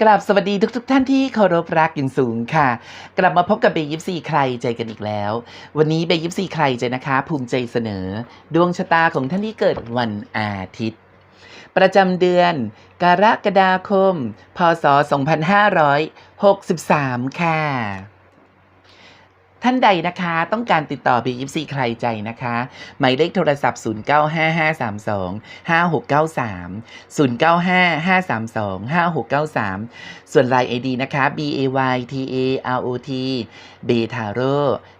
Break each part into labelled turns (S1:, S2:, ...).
S1: กลับสวัสดีทุกทท่านที่เคารพรักอย่างสูงค่ะ กลับมาพบกับเบยิปซีใครใจกันอีกแล้ว วันนี้เบยิปซีใครใจนะคะ ภูมิใจเสนอ ดวงชะตาของท่านที่เกิดวันอาทิตย์ ประจำเดือน กรกฎาคม พศ 2563 ค่ะ ท่านใดนะคะต้องการติดต่อ B24 ใครใจนะคะ หมายเลขโทรศัพท์ 0955325693 0955325693 ส่วน Line ID นะคะ B A Y T A R O T b e t a r o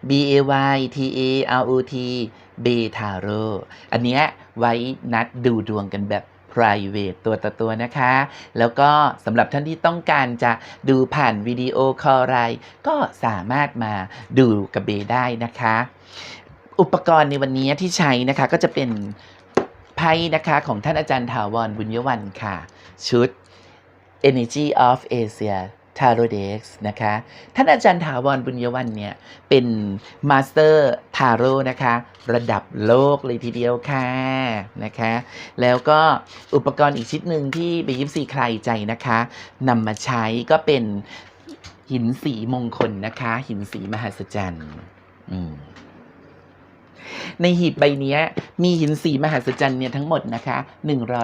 S1: B A Y T A R O T b e t a r o อันเนี้ยไว้นัดดูดวงกันแบบ private ตัวต่อตัวนะคะ แล้วก็สำหรับท่านที่ต้องการจะดูผ่านวิดีโอคอลไลน์ก็สามารถมาดูกับเบได้นะคะ อุปกรณ์ในวันนี้ที่ใช้นะคะก็จะเป็นไพ่นะคะของท่านอาจารย์ถาวรบุญยวันค่ะ ชุด Energy of Asia Tarot Dex นะคะ ท่านอาจารย์ถาวรบุญยวันเนี่ยเป็นมาสเตอร์ทาโร่นะคะ ระดับโลกเลยทีเดียวค่ะนะคะ แล้วก็อุปกรณ์อีกชิ้นหนึ่งที่เบยิปซีใครใจนะคะนำมาใช้ก็เป็นหินสีมงคลนะคะ หินสีมหัศจรรย์ในหีบใบนี้มีหินสีมหัศจรรย์เนี่ยทั้งหมดนะคะ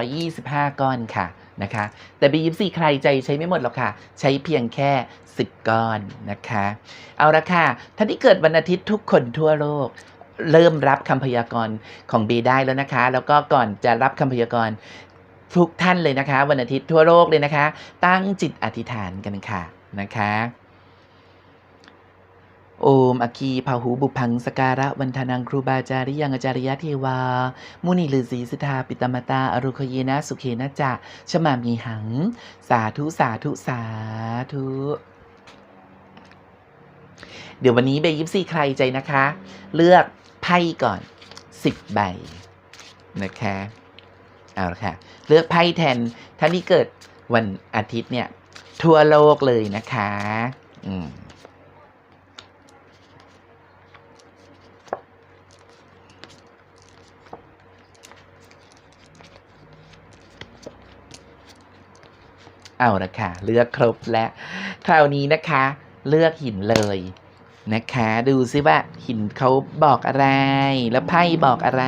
S1: 125 ก้อนค่ะ นะคะ แต่บียิปซีใครใจใช้ไม่หมดหรอกค่ะ ใช้เพียงแค่ 10 ก้อนนะคะ เอาละค่ะท่านที่เกิดวันอาทิตย์ทุกคนทั่วโลกเริ่มรับคำพยากรณ์ของบีได้แล้วนะคะ แล้วก็ก่อนจะรับคำพยากรณ์ทุกท่านเลยนะคะ วันอาทิตย์ทั่วโลกเลยนะคะ ตั้งจิตอธิษฐานกันค่ะนะคะ โอมอคีพาหูบุพังสการะวันทานังครูบาจาริยังอาจารยะเทวา มุนิลือสีสิทธาปิตมตา อรุคเยนะสุเขนะจะชมามีหัง สาธุสาธุสาธุเดี๋ยววันนี้เบยิปซีใครใจนะคะ เลือกไพ่ก่อน10ใบนะคะเอาละค่ะ เลือกไพ่แทนท่านที่เกิดวันอาทิตย์เนี่ย ทั่วโลกเลยนะคะ อืม เอาละค่ะ เลือกครบแล้ว คราวนี้นะคะ เลือกหินเลยนะคะ ดูซิว่าหินเขาบอกอะไร แล้วไพ่บอกอะไร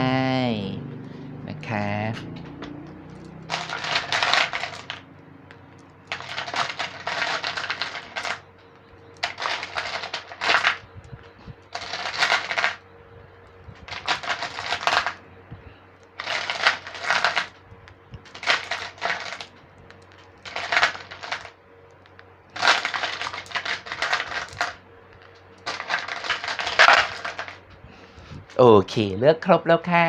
S1: นะคะ เค เลือกครบแล้วค่ะ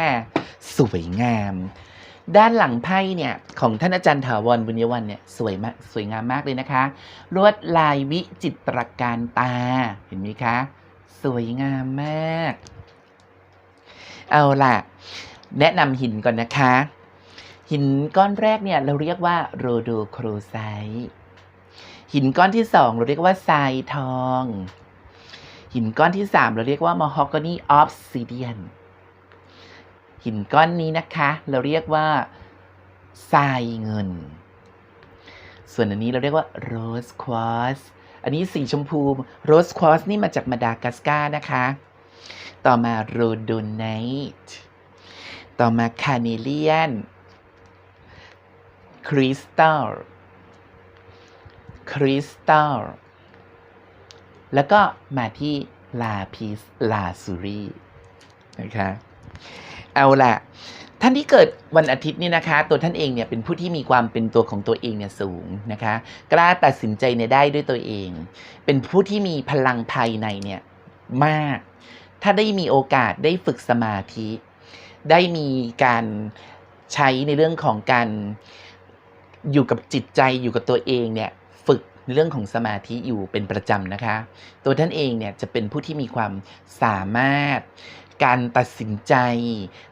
S1: สวยงาม ด้านหลังไพ่เนี่ย ของท่านอาจารย์ถาวรบุญยวันเนี่ยสวยมากสวยงามมากเลยนะคะ ลวดลายวิจิตรการตาเห็นไหมคะ สวยงามมาก เอาล่ะ แนะนำหินก่อนนะคะ หินก้อนแรกเนี่ย เราเรียกว่าโรโดโครไซหินก้อนที่สองเราเรียกว่าทรายทอง หินก้อนที่ 3 เราเรียกว่า mahogany obsidian หินก้อนนี้นะคะ เราเรียกว่าทรายเงิน ส่วนอันนี้เราเรียกว่า rose quartz อันนี้สีชมพู rose quartz นี่มาจากมาดากัสการ์นะคะ ต่อมา rhodonite ต่อมา carnelian crystal crystal แล้วก็มาที่ลาพิสลาซูรีนะคะเอาละท่านที่เกิดวันอาทิตย์นี่นะคะ ตัวท่านเองเนี่ยเป็นผู้ที่มีความเป็นตัวของตัวเองเนี่ยสูงนะคะกล้าตัดสินใจเนี่ยได้ด้วยตัวเอง เป็นผู้ที่มีพลังภายในเนี่ยมาก ถ้าได้มีโอกาสได้ฝึกสมาธิ ได้มีการใช้ในเรื่องของการอยู่กับจิตใจอยู่กับตัวเองเนี่ย เรื่องของสมาธิอยู่เป็นประจำนะคะ ตัวท่านเองเนี่ยจะเป็นผู้ที่มีความสามารถการตัดสินใจ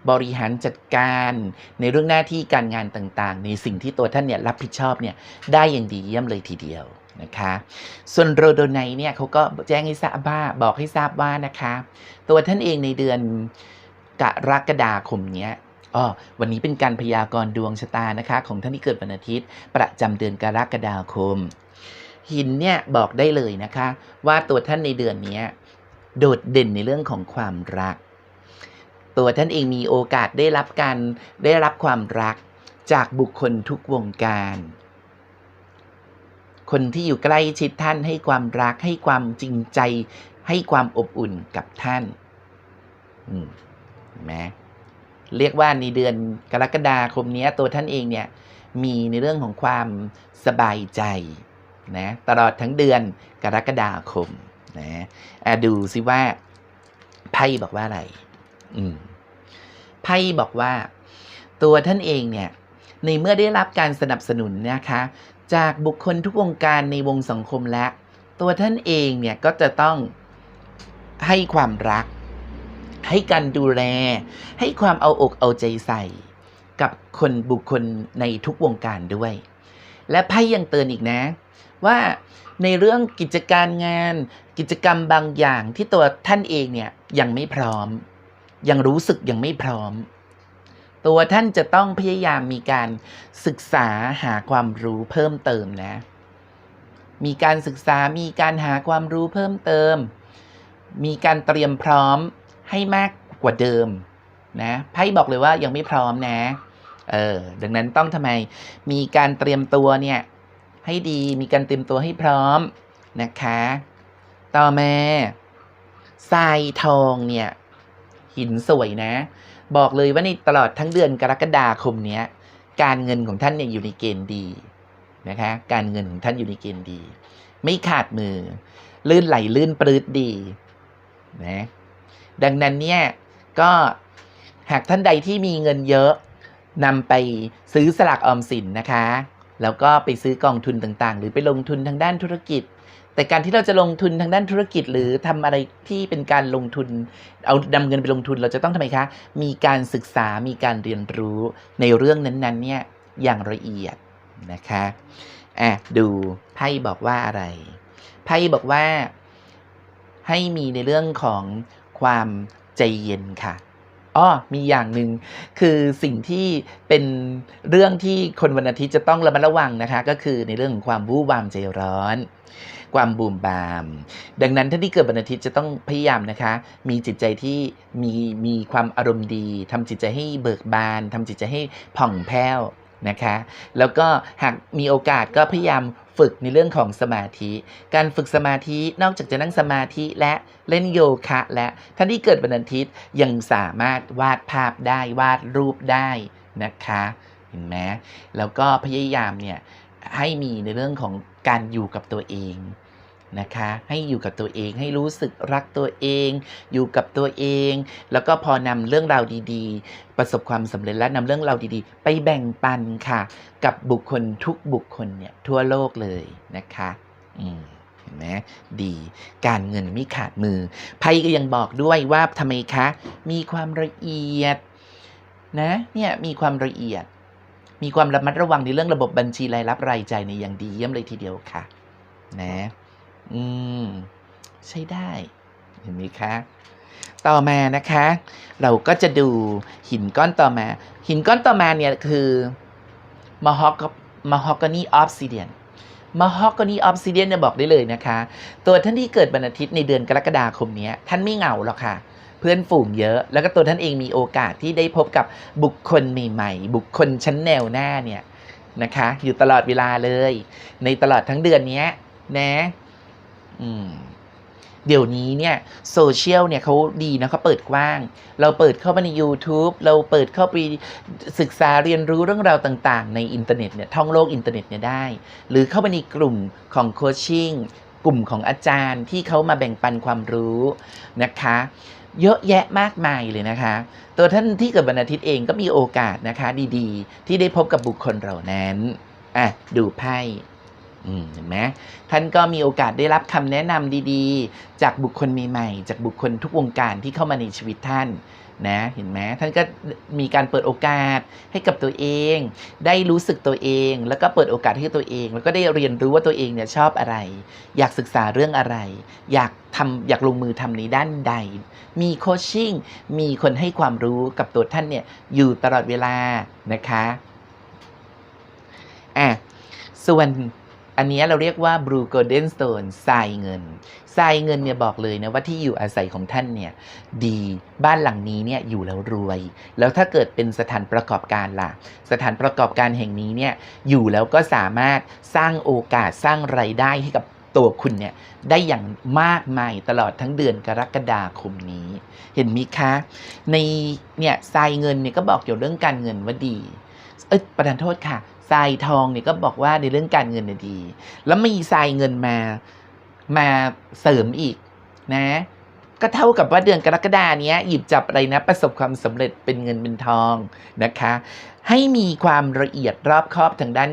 S1: บริหารจัดการ ในเรื่องหน้าที่การงานต่างๆ ในสิ่งที่ตัวท่านเนี่ยรับผิดชอบเนี่ยได้อย่างดีเยี่ยมเลยทีเดียวนะคะ ส่วนโรโดไนเนี่ยเขาก็แจ้งให้ทราบว่าบอกให้ทราบว่านะคะ ตัวท่านเองในเดือนกรกฎาคมเนี้ยอ๋อวันนี้เป็นการพยากรณ์ดวงชะตานะคะ ของท่านที่เกิดวันอาทิตย์ ประจำเดือนกรกฎาคม หินเนี่ยบอกได้เลยนะคะ ว่าตัวท่านในเดือนนี้โดดเด่นในเรื่องของความรัก ตัวท่านเองมีโอกาสได้รับการได้รับความรักจากบุคคลทุกวงการ คนที่อยู่ใกล้ชิดท่านให้ความรักให้ความจริงใจ ให้ความอบอุ่นกับท่านอืมเห็นไหมเรียกว่าในเดือนกรกฎาคมนี้ตัวท่านเองเนี่ยมีในเรื่องของความสบายใจ นะตลอดทั้งเดือนกรกฎาคมนะอะดูสิว่าไพ่บอกว่าอะไร อืมไพ่บอกว่า ตัวท่านเองเนี่ย ในเมื่อได้รับการสนับสนุนนะคะ จากบุคคลทุกวงการในวงสังคมและ ตัวท่านเองเนี่ยก็จะต้องให้ความรัก ให้การดูแล ให้ความเอาอกเอาใจใส่ กับคนบุคคลในทุกวงการด้วย และไพ่ยังเตือนอีกนะ ว่าในเรื่องกิจการงาน กิจกรรมบางอย่างที่ตัวท่านเองเนี่ยยังไม่พร้อม ยังรู้สึกยังไม่พร้อม ตัวท่านจะต้องพยายามมีการศึกษาหาความรู้เพิ่มเติมนะ มีการศึกษามีการหาความรู้เพิ่มเติม มีการเตรียมพร้อมให้มากกว่าเดิมนะไพ่บอกเลยว่ายังไม่พร้อมนะเออดังนั้นต้องทำไมมีการเตรียมตัวเนี่ย ให้ดีมีการเตรียมตัวให้พร้อมนะคะ ต่อมาทรายทองเนี่ย หินสวยนะ บอกเลยว่าในตลอดทั้งเดือนกรกฎาคมเนี้ย การเงินของท่านเนี่ยอยู่ในเกณฑ์ดีนะคะ การเงินของท่านอยู่ในเกณฑ์ดี ไม่ขาดมือ ลื่นไหลลื่นปลื้ดดีนะดังนั้นเนี่ยก็หากท่านใดที่มีเงินเยอะนำไปซื้อสลากออมสินนะคะ แล้วก็ไปซื้อกองทุนต่างๆ หรือไปลงทุนทางด้านธุรกิจ แต่การที่เราจะลงทุนทางด้านธุรกิจ หรือทำอะไรที่เป็นการลงทุน เอานำเงินไปลงทุนเราจะต้องทำไมคะ มีการศึกษามีการเรียนรู้ในเรื่องนั้นๆเนี่ยอย่างละเอียดนะคะอะดูไพ่บอกว่าอะไรไพ่บอกว่าให้มีในเรื่องของความใจเย็นค่ะ อ้อมีอย่างหนึ่งคือสิ่งที่เป็นเรื่องที่คนวันอาทิตย์จะต้องระมัดระวังนะคะ ก็คือในเรื่องของความวู่วามใจร้อน ความบูมบาม ดังนั้นท่านที่เกิดวันอาทิตย์จะต้องพยายามนะคะ มีจิตใจที่มีมีความอารมณ์ดีทำจิตใจให้เบิกบานทำจิตใจให้ผ่องแผ้วนะคะ แล้วก็หากมีโอกาสก็พยายาม ฝึกในเรื่องของสมาธิ การฝึกสมาธินอกจากจะนั่งสมาธิและเล่นโยคะ และท่านที่เกิดวันอาทิตย์ยังสามารถวาดภาพได้วาดรูปได้นะคะเห็นไหมแล้วก็พยายามเนี่ยให้มีในเรื่องของการอยู่กับตัวเอง นะคะ ให้อยู่กับตัวเองให้รู้สึกรักตัวเอง อยู่กับตัวเอง แล้วก็พอนำเรื่องราวดีๆ ประสบความสำเร็จและนำเรื่องราวดีๆ ไปแบ่งปันค่ะ กับบุคคลทุกบุคคลเนี่ยทั่วโลกเลยนะคะอืมเห็นไหมดีการเงินไม่ขาดมือไพ่ก็ยังบอกด้วยว่าทำไมคะ มีความละเอียดนะเนี่ยมีความละเอียด มีความระมัดระวังในเรื่องระบบบัญชีรายรับรายจ่ายในอย่างดีเยี่ยมเลยทีเดียวค่ะ นะ อืม ใช้ได้ เห็นไหมคะ ต่อมานะคะ เราก็จะดูหินก้อนต่อมา หินก้อนต่อมาเนี่ยคือม a ฮอกม a ฮอกกานีออฟซิเดียนม a ฮอกกานีออฟซิเดียนเนี่ยบอกได้เลยนะคะ ตัวท่านที่เกิดวันอาทิตย์ในเดือนกรกฎาคมนี้ท่านไม่เหงาหรอกค่ะเพื่อนฝูงเยอะ แล้วก็ตัวท่านเองมีโอกาสที่ได้พบกับบุคคลใหม่ๆ บุคคลชั้นแนวหน้าเนี่ยนะคะ อยู่ตลอดเวลาเลย ในตลอดทั้งเดือนนี้นะ อืมเดี๋ยวนี้เนี่ยโซเชียลเนี่ยเขาดีนะเขาเปิดกว้าง เราเปิดเข้าไปใน YouTube เราเปิดเข้าไปศึกษาเรียนรู้เรื่องราวต่างๆ ในอินเทอร์เน็ตเนี่ยท่องโลกอินเทอร์เน็ตเนี่ยได้ หรือเข้าไปในกลุ่มของโคชชิ่งกลุ่มของอาจารย์ที่เขามาแบ่งปันความรู้นะคะ เยอะแยะมากมายเลยนะคะ ตัวท่านที่เกิดวันอาทิตย์เองก็มีโอกาสนะคะ ดีๆ ที่ได้พบกับบุคคลเหล่านั้นอะดูไพ่ เห็นไหมท่านก็มีโอกาสได้รับคำแนะนำดีๆ จากบุคคลใหม่ๆจากบุคคลทุกวงการที่เข้ามาในชีวิตท่านนะเห็นไหมท่านก็มีการเปิดโอกาสให้กับตัวเอง ได้รู้สึกตัวเอง แล้วก็เปิดโอกาสให้ตัวเอง แล้วก็ได้เรียนรู้ว่าตัวเองเนี่ยชอบอะไร อยากศึกษาเรื่องอะไร อยากทำอยากลงมือทำในด้านใด มีโคชชิ่งมีคนให้ความรู้กับตัวท่านเนี่ยอยู่ตลอดเวลานะคะอะส่วน อันนี้เราเรียกว่า Blue Golden Stone ทรายเงินทรายเงินเนี่ยบอกเลยนะว่าที่อยู่อาศัยของท่านเนี่ยดีบ้านหลังนี้เนี่ยอยู่แล้วรวย แล้วถ้าเกิดเป็นสถานประกอบการล่ะ สถานประกอบการแห่งนี้เนี่ยอยู่แล้วก็สามารถสร้างโอกาสสร้างไรายได้ให้กับตัวคุณเนี่ยได้อย่างมากมายตลอดทั้งเดือนกรกฎาคมนี้ เห็นไหมคะ ในเนี่ยทรายเงินเนี่ยก็บอกเกี่ยวเรื่องการเงินว่าดี เอ้ยประทานโทษค่ะ ทรายทองเนี่ยก็บอกว่าในเรื่องการเงินเนี่ยดี แล้วมีทรายเงินมามาเสริมอีกนะ ก็เท่ากับว่าเดือนกรกฎาเนี้ยหยิบจับอะไรนะ ประสบความสำเร็จเป็นเงินเป็นทองนะคะ ให้มีความละเอียดรอบคอบทางด้าน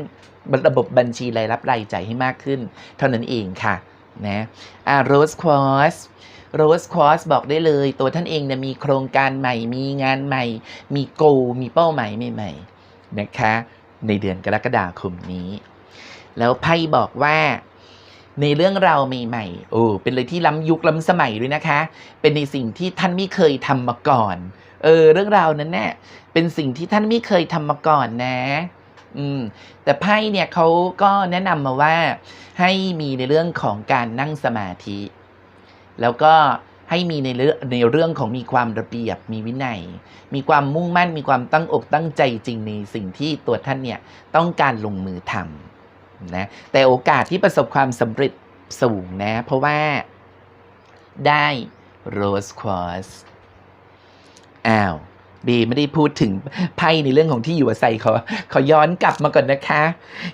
S1: ระบบบัญชีรายรับรายจ่ายให้มากขึ้น เท่านั้นเองค่ะนะอ่าโรสควอสโรสควอสบอกได้เลย ตัวท่านเองเนี่ยมีโครงการใหม่ มีงานใหม่ มีโกมีเป้าหมายใหม่ๆนะคะ ในเดือนกรกฎาคมนี้ แล้วไพ่บอกว่าในเรื่องราวใหม่ๆ โอ้ เป็นเลยที่ล้ำยุคล้ำสมัยด้วยนะคะ เป็นในสิ่งที่ท่านไม่เคยทำมาก่อน เออ เรื่องราวนั้นเนี่ยเป็นสิ่งที่ท่านไม่เคยทำมาก่อนนะ อืม แต่ไพ่เนี่ยเขาก็แนะนำมาว่า ให้มีในเรื่องของการนั่งสมาธิ แล้วก็ ให้มีในเรื่องในเรื่องของมีความระเบียบมีวินัย มีความมุ่งมั่นมีความตั้งอกตั้งใจจริงในสิ่งที่ตัวท่านเนี่ยต้องการลงมือทำนะแต่โอกาสที่ประสบความสำเร็จสูงนะ เพราะว่าได้โรสควอสอ้าว บีไม่ได้พูดถึงไพ่ในเรื่องของที่อยู่อาศัยเขาเขาย้อนกลับมาก่อนนะคะ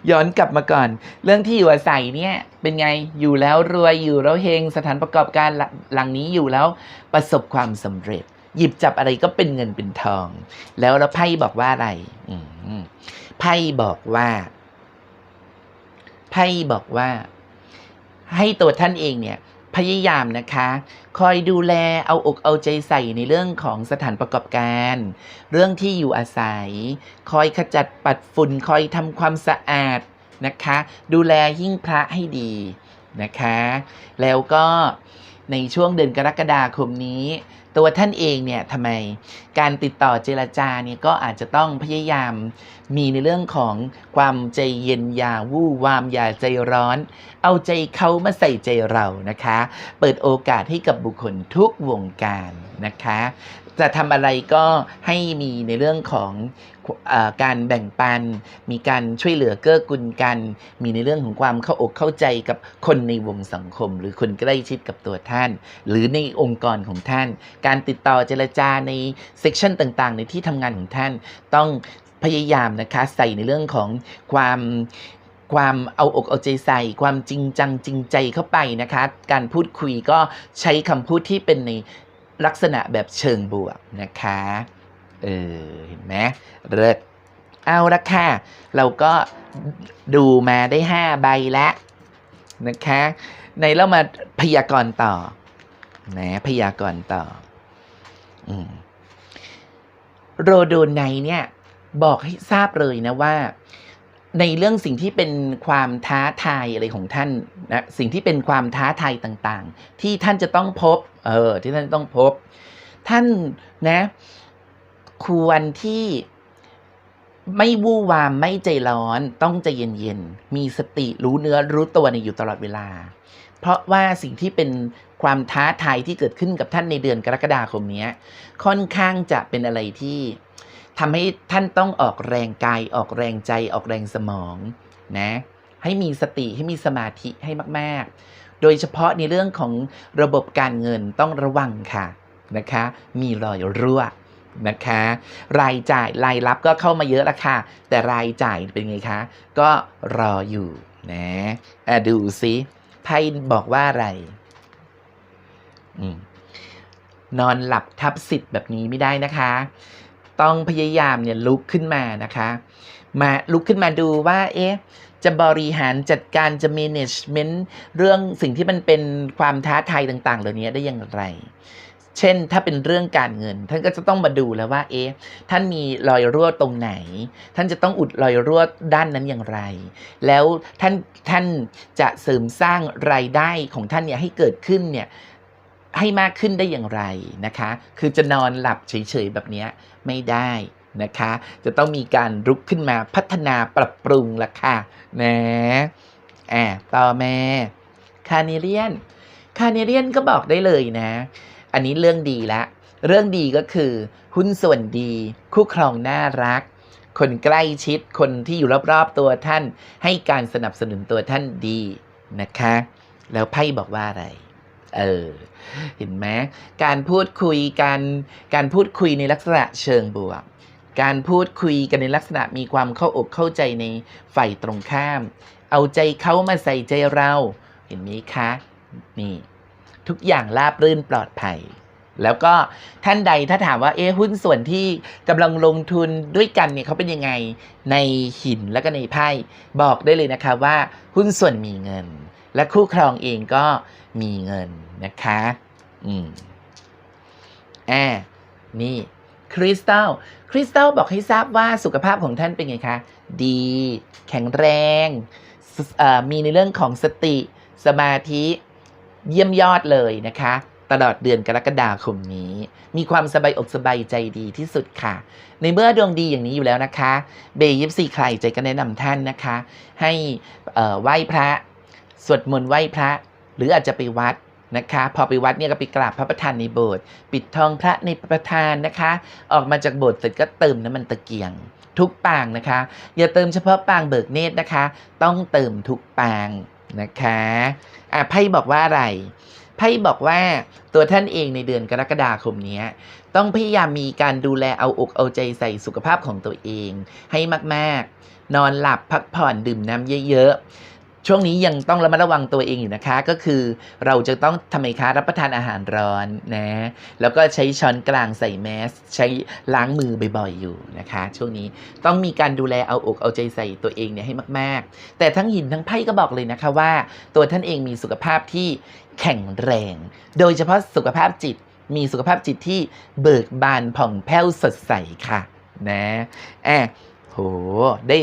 S1: ย้อนกลับมาก่อน เรื่องที่อยู่อาศัยเนี่ยเป็นไงอยู่แล้วรวยอยู่แล้วเฮงสถานประกอบการหลังนี้อยู่แล้วประสบความสำเร็จ หยิบจับอะไรก็เป็นเงินเป็นทอง แล้วแล้วไพ่บอกว่าอะไรอืไพ่บอกว่าไพ่บอกว่า ให้ตัวท่านเองเนี่ย พยายามนะคะ คอยดูแลเอาอกเอาใจใส่ในเรื่องของสถานประกอบการ เรื่องที่อยู่อาศัย คอยขจัดปัดฝุ่น คอยทำความสะอาดนะคะ ดูแลหิ้งพระให้ดีนะคะ แล้วก็ในช่วงเดือนกรกฎาคมนี้ ตัวท่านเองเนี่ยทำไมการติดต่อเจรจาเนี่ยก็อาจจะต้องพยายามมีในเรื่องของความใจเย็นอย่าวู่วามอย่าใจร้อน เอาใจเขามาใส่ใจเรานะคะ เปิดโอกาสให้กับบุคคลทุกวงการนะคะ จะทำอะไรก็ให้มีในเรื่องของอการแบ่งปัน มีการช่วยเหลือเกื้อกูลกัน มีในเรื่องของความเข้าอกเข้าใจกับคนในวงสังคม หรือคนใกล้ชิดกับตัวท่าน หรือในองค์กรของท่าน การติดต่อเจรจาในเซกชันต่างๆ ในที่ทำงานของท่านต้องพยายามนะคะใส่ในเรื่องของความความเอาอกเอาใจใส่ ความจริงจังจริงใจเข้าไปนะคะ การพูดคุยก็ใช้คำพูดที่เป็นใน ลักษณะแบบเชิงบวกนะคะ เออ เห็นไหมเลิศเอาละค่ะ เราก็ดูมาได้ 5 ใบแล้วนะคะ ในเรามาพยากรณ์ต่อนะพยากรณ์ต่ออโรโดไนเนี่ย บอกให้ทราบเลยนะว่า ในเรื่องสิ่งที่เป็นความท้าทายอะไรของท่านนะสิ่งที่เป็นความท้าทายต่างๆ ที่ท่านจะต้องพบเออที่ท่านต้องพบ ท่านนะ ควรที่ไม่วู่วามไม่ใจร้อนต้องใจเย็นๆ มีสติรู้เนื้อรู้ตัวในอยู่ตลอดเวลา เพราะว่าสิ่งที่เป็นความท้าทายที่เกิดขึ้นกับท่านในเดือนกรกฎาคมนี้ค่อนข้างจะเป็นอะไรที่ ทำให้ท่านต้องออกแรงกาย ออกแรงใจ ออกแรงสมองนะ ให้มีสติให้มีสมาธิให้มาก ๆ โดยเฉพาะในเรื่องของระบบการเงินต้องระวังค่ะนะคะ มีรอยรั่วนะคะ รายจ่ายรายรับก็เข้ามาเยอะล้วค่ะ แต่รายจ่ายเป็นไงคะ ก็รออยู่นะอะดูสิไพ่บอกว่าอะไรอนอนหลับทับสิทธิ์แบบนี้ไม่ได้นะคะ ต้องพยายามเนี่ยลุกขึ้นมานะคะ มาลุกขึ้นมาดูว่าเอ๊ะจะบริหารจัดการจะ management เรื่องสิ่งที่มันเป็นความท้าทายต่าง ๆ เหล่านี้ได้อย่างไร เช่นถ้าเป็นเรื่องการเงิน ท่านก็จะต้องมาดูแล้วว่าเอ๊ะท่านมีรอยรั่วตรงไหน ท่านจะต้องอุดรอยรั่วด้านนั้นอย่างไร แล้วท่านท่านจะเสริมสร้างรายได้ของท่านเนี่ยให้เกิดขึ้นเนี่ย ให้มากขึ้นได้อย่างไรนะคะ คือจะนอนหลับเฉยๆแบบนี้ไม่ได้นะคะ จะต้องมีการรุกขึ้นมาพัฒนาปรับปรุงละค่ะนะอ่าต่อมาคาเนเลียน คาเนเลียนก็บอกได้เลยนะ อันนี้เรื่องดีละ เรื่องดีก็คือหุ้นส่วนดี คู่ครองน่ารัก คนใกล้ชิดคนที่อยู่รอบๆตัวท่าน ให้การสนับสนุนตัวท่านดีนะคะ แล้วไพ่บอกว่าอะไร เออเห็นไหมการพูดคุยการการพูดคุยในลักษณะเชิงบวก การพูดคุยกันในลักษณะมีความเข้าอกเข้าใจในฝ่ายตรงข้าม เอาใจเขามาใส่ใจเรา เห็นไหมคะนี่ ทุกอย่างราบรื่นปลอดภัย แล้วก็ท่านใดถ้าถามว่าเอ๊หุ้นส่วนที่กำลังลงทุนด้วยกันเนี่ยเขาเป็นยังไงในหินแล้วก็ในไพ่บอกได้เลยนะคะว่า หุ้นส่วนมีเงิน และคู่ครองเองก็มีเงินนะคะ อืมแอ่านี่คริสตัล คริสตัลบอกให้ทราบว่าสุขภาพของท่านเป็นไงคะ ดี แข็งแรง มีในเรื่องของสติ สมาธิ เยี่ยมยอดเลยนะคะ ตลอดเดือนกรกฎาคมนี้ มีความสบายอกสบายใจดีที่สุดค่ะ ในเมื่อดวงดีอย่างนี้อยู่แล้วนะคะ เบย์ยิปซีใครใจก็แนะนำท่านนะคะ ให้ไหว้พระ สวดมนต์ไหว้พระ หรืออาจจะไปวัดนะคะ พอไปวัดเนี่ยก็ไปกราบพระประธานในโบสถ์ปิดทองพระในประธานนะคะ ออกมาจากโบสถ์เสร็จก็เติมน้ำมันตะเกียง ทุกปางนะคะ อย่าเติมเฉพาะปางเบิกเนตรนะคะ ต้องเติมทุกปางนะคะอะไพ่บอกว่าอะไรไพ่บอกว่าตัวท่านเองในเดือนกรกฎาคมนี้ต้องพยายามมีการดูแลเอาอกเอาใจใส่สุขภาพของตัวเอง ให้มากๆ นอนหลับพักผ่อนดื่มน้ำเยอะๆ ช่วงนี้ยังต้องระมัดระวังตัวเองอยู่นะคะ ก็คือเราจะต้องทำไมคะรับประทานอาหารร้อนนะ แล้วก็ใช้ช้อนกลางใส่แมส ใช้ล้างมือบ่อยๆอยู่นะคะ ช่วงนี้ต้องมีการดูแลเอาอกเอาใจใส่ตัวเองเนี่ยให้มาก ๆ แต่ทั้งหินทั้งไพ่ก็บอกเลยนะคะว่า ตัวท่านเองมีสุขภาพที่แข็งแรง โดยเฉพาะสุขภาพจิต มีสุขภาพจิตที่เบิกบานผ่องแผ้วสดใสค่ะนะแอะโหได้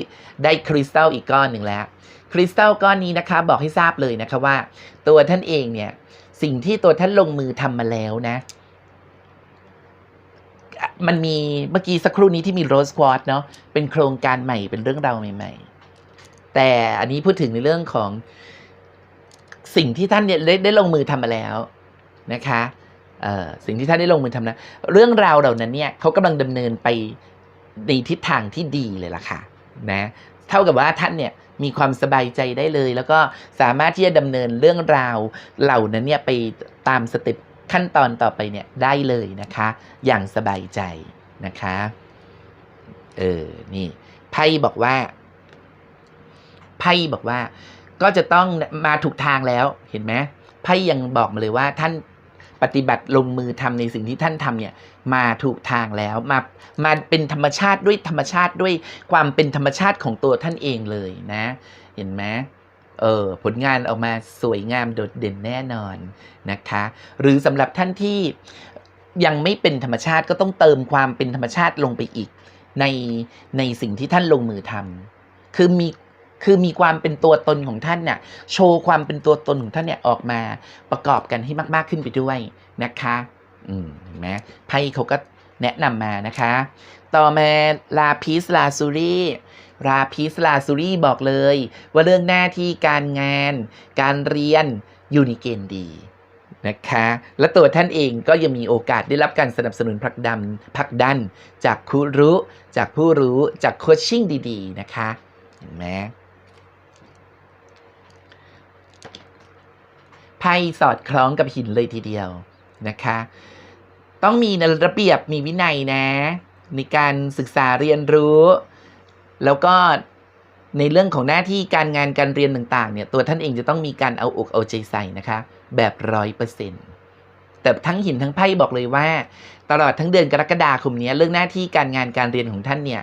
S1: ได้คริสตัลอีกก้อนหนึ่งแล้ว คริสตัลก้อนนี้นะคะบอกให้ทราบเลยนะคะว่า ตัวท่านเองเนี่ยสิ่งที่ตัวท่านลงมือทำมาแล้วนะ มันมีเมื่อกี้สักครู่นี้ที่มีโรสควอตเนาะเป็นโครงการใหม่เป็นเรื่องราวใหม่ ๆ แต่อันนี้พูดถึงในเรื่องของสิ่งที่ท่านเนี่ยได้ลงมือทำมาแล้วนะคะสิ่งที่ท่านได้ลงมือทำนะเรื่องราวเหล่านั้นเนี่ยเขากำลังดำเนินไปในทิศทางที่ดีเลยล่ะค่ะนะเท่ากับว่าท่านเนี่ย มีความสบายใจได้เลย แล้วก็สามารถที่จะดำเนินเรื่องราวเหล่านั้นเนี่ยไปตามสเต็ปขั้นตอนต่อไปเนี่ยได้เลยนะคะ อย่างสบายใจนะคะ เออ นี่ไพ่บอกว่า ไพ่บอกว่า ก็จะต้องมาถูกทางแล้ว เห็นไหมไพ่ยังบอกมาเลยว่าท่านปฏิบัติลงมือทำในสิ่งที่ท่านทำเนี่ย มาถูกทางแล้วมามาเป็นธรรมชาติด้วยธรรมชาติด้วยความเป็นธรรมชาติของตัวท่านเองเลยนะ เห็นไหมเออผลงานออกมาสวยงามโดดเด่นแน่นอนนะคะ หรือสำหรับท่านที่ยังไม่เป็นธรรมชาติก็ต้องเติมความเป็นธรรมชาติลงไปอีก ในในสิ่งที่ท่านลงมือทำคือมีคือมีความเป็นตัวตนของท่านเนี่ยโชว์ความเป็นตัวตนของท่านเนี่ยออกมาประกอบกันให้มาก ๆขึ้นไปด้วยนะคะ อืมเห็นไหมไพ่เขาก็แนะนำมานะคะ ต่อมาลาพิสลาซูรีลาพิสลาซูรีบอกเลย ว่าเรื่องหน้าที่การงาน การเรียนอยู่ในเกณฑ์ดีนะคะ และตัวท่านเองก็ยังมีโอกาสได้รับการสนับสนุนผลักดันผลักดัน จากครูรู้ จากผู้รู้จากโคชชิ่งดีๆ นะคะ เห็นไหมไพ่สอดคล้องกับหินเลยทีเดียวนะคะ ต้องมีระเบียบมีวินัยนะ ในการศึกษาเรียนรู้ แล้วก็ในเรื่องของหน้าที่การงานการเรียนต่างๆเนี่ยตัวท่านเองจะต้องมีการเอาอกเอาใจใส่นะคะ แบบร้อยเปอร์เซ็นต์แต่ทั้งหินทั้งไพ่บอกเลยว่า ตลอดทั้งเดือนกรกฎาคมนี้เรื่องหน้าที่การงานการเรียนของท่านเนี่ย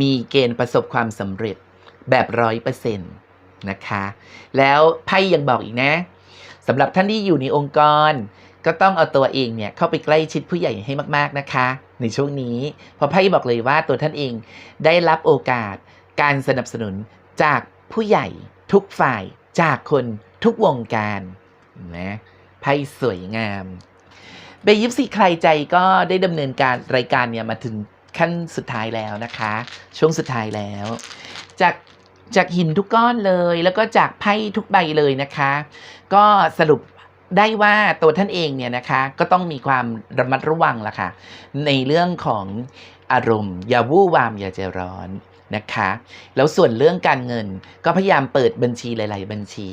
S1: มีเกณฑ์ประสบความสำเร็จแบบร้อยเปอร์เซ็นต์นะคะ แล้วไพ่ยังบอกอีกนะสำหรับท่านที่อยู่ในองค์กร ก็ต้องเอาตัวเองเนี่ยเข้าไปใกล้ชิดผู้ใหญ่ให้มาก ๆนะคะ ในช่วงนี้เพราะไพ่บอกเลยว่าตัวท่านเองได้รับโอกาสการสนับสนุนจากผู้ใหญ่ทุกฝ่ายจากคนทุกวงการนะไพ่สวยงามเบยิปซีใครใจก็ได้ดำเนินการรายการเนี่ยมาถึงขั้นสุดท้ายแล้วนะคะ ช่วงสุดท้ายแล้ว จากจากหินทุกก้อนเลย แล้วก็จากไพ่ทุกใบเลยนะคะ ก็สรุป ได้ว่าตัวท่านเองเนี่ยนะคะก็ต้องมีความระมัดระวังละค่ะ ในเรื่องของอารมณ์ อย่าวู่วามอย่าใจร้อนนะคะ แล้วส่วนเรื่องการเงินก็พยายามเปิดบัญชีหลาย ๆ บัญชี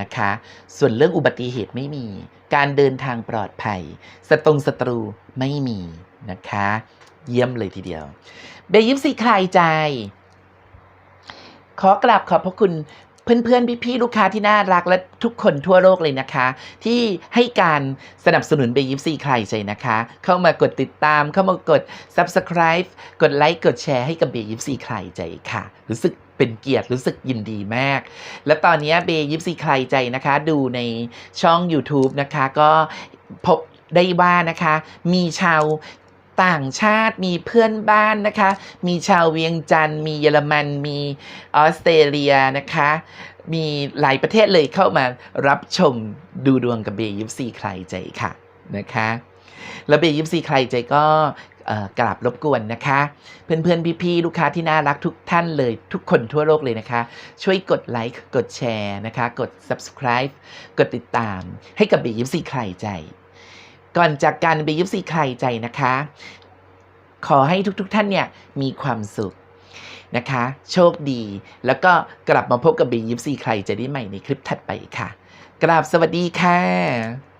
S1: นะคะ ส่วนเรื่องอุบัติเหตุไม่มี การเดินทางปลอดภัยสตรงศัตรูไม่มีนะคะ เยี่ยมเลยทีเดียวเบยิปซีคลายใจ ขอกราบขอบพระคุณ เพื่อนๆ พี่ๆ ลูกค้าที่น่ารักและทุกคนทั่วโลกเลยนะคะ ที่ให้การสนับสนุนเบยิปซีใครใจนะคะ เข้ามากดติดตาม เข้ามากด Subscribe กดไลค์กดแชร์ให้กับเบยิปซีใครใจค่ะ รู้สึกเป็นเกียรติรู้สึกยินดีมาก และตอนนี้เบยิปซีใครใจนะคะ ดูในช่อง YouTube นะคะก็พบได้ว่านะคะ มีชาว ต่างชาติมีเพื่อนบ้านนะคะ มีชาวเวียงจันทร์มีเยอรมัน มีออสเตรเลียนะคะ มีหลายประเทศเลยเข้ามารับชมดูดวงกับเบยิปซีใครใจค่ะนะคะแล้วเบยิปซีใครใจก็กราบรบกวนนะคะ เพื่อนๆ พี่ๆ ลูกค้าที่น่ารักทุกท่านเลยทุกคนทั่วโลกเลยนะคะ ช่วยกดไลค์กดแชร์นะคะ กด subscribe กดติดตามให้กับเบยิปซีใครใจ ก่อนจากการไปยิปซีใครใจนะคะ ขอให้ทุกๆทท่านเนี่ยมีความสุขนะคะ โชคดี แล้วก็กลับมาพบกับเบยิปซีใครจะได้ใหม่ในคลิปถัดไปค่ะ กราบสวัสดีค่ะ